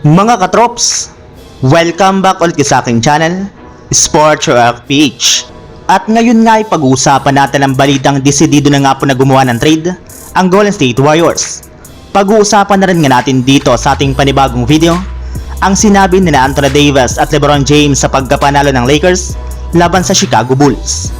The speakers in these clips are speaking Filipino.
Mga katrops, welcome back ulit sa aking channel, Sports Rock PH. At ngayon nga ay pag-uusapan natin ang balitang desidido na nga po na gumawa ng trade, ang Golden State Warriors. Pag-uusapan na rin nga natin dito sa ating panibagong video, ang sinabi ni na Anthony Davis at LeBron James sa pagkapanalo ng Lakers laban sa Chicago Bulls.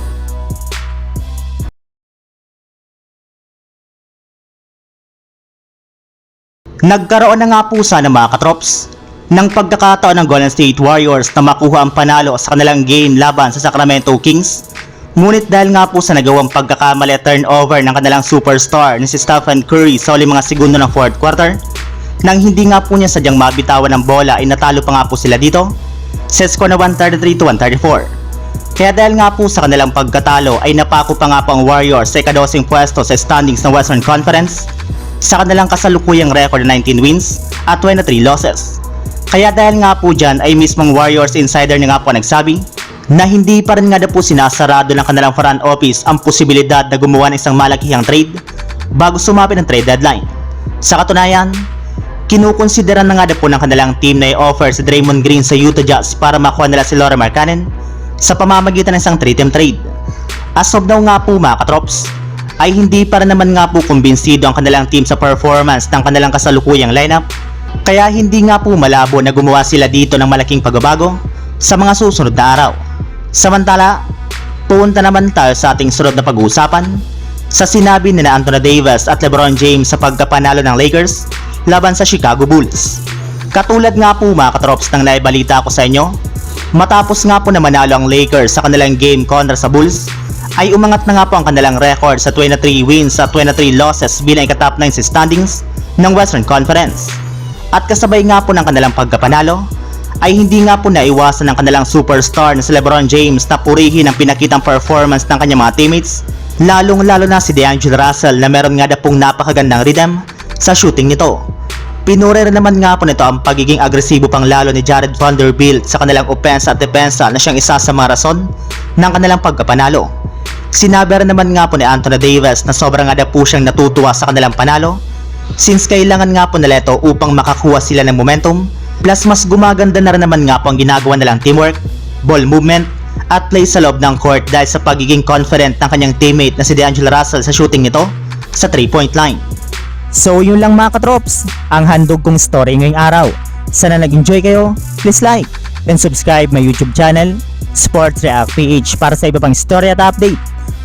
Nagkaroon na nga po sana mga katrops ng pagkakataon ng Golden State Warriors na makuha ang panalo sa kanilang game laban sa Sacramento Kings. Ngunit dahil nga po sa nagawang pagkakamali at turnover ng kanilang superstar na si Stephen Curry sa uling mga segundo ng fourth quarter, nang hindi nga po niya sadyang mabitawan ng bola ay natalo pa nga po sila dito, sa score na 133 to 134. Kaya dahil nga po sa kanilang pagkatalo ay napako pa nga po ang Warriors sa ikadosing pwesto sa standings ng Western Conference sa kanilang kasalukuyang record na 19 wins at 23 losses. Kaya dahil nga po dyan ay mismong Warriors insider na nga po nagsabi na hindi pa rin nga daw po sinasarado ng kanilang front office ang posibilidad na gumawa ng isang malakihang trade bago sumapit ang trade deadline. Sa katunayan, kinukonsidera na nga daw po ng kanilang team na i-offer si Draymond Green sa Utah Jazz para makuha nila si Laura Markkanen sa pamamagitan ng isang 3-team trade. As of now nga po mga katrops, ay hindi pa rin naman nga po kumbinsido ang kanilang team sa performance ng kanilang kasalukuyang lineup kaya hindi nga po malabo na gumawa sila dito ng malaking pagbabago sa mga susunod na araw. Samantala, punta naman tayo sa ating sunod na pag-uusapan sa sinabi ni na Anthony Davis at LeBron James sa pagkapanalo ng Lakers laban sa Chicago Bulls. Katulad nga po mga katrops ng naibalita ko sa inyo, matapos nga po na manalo ang Lakers sa kanilang game kontra sa Bulls, ay umangat na nga po ang kanilang record sa 23 wins at 23 losses bilang ikatap 9 sa standings ng Western Conference. At kasabay nga po ng kanilang pagkapanalo, ay hindi nga po naiwasan ng kanilang superstar na si Lebron James na purihin ang pinakitang performance ng kanyang mga teammates, lalong lalo na si DeAngelo Russell na meron nga na pong napakagandang rhythm sa shooting nito. Pinuri rin naman nga po nito ang pagiging agresibo pang lalo ni Jared Vanderbilt sa kanilang opensa at depensa na siyang isa sa mga rason ng kanilang pagkapanalo. Sinabi rin naman nga po ni Anthony Davis na sobrang nga po siyang natutuwa sa kanilang panalo since kailangan nga po nila ito upang makakuha sila ng momentum plus mas gumaganda na rin naman nga po ang ginagawa nilang teamwork, ball movement, at play sa loob ng court dahil sa pagiging confident ng kanyang teammate na si DeAngelo Russell sa shooting nito sa 3-point line. So yun lang mga katrops, ang handog kong story ngayong araw. Sana nag-enjoy kayo, please like and subscribe my YouTube channel, Sports React PH para sa iba pang story at update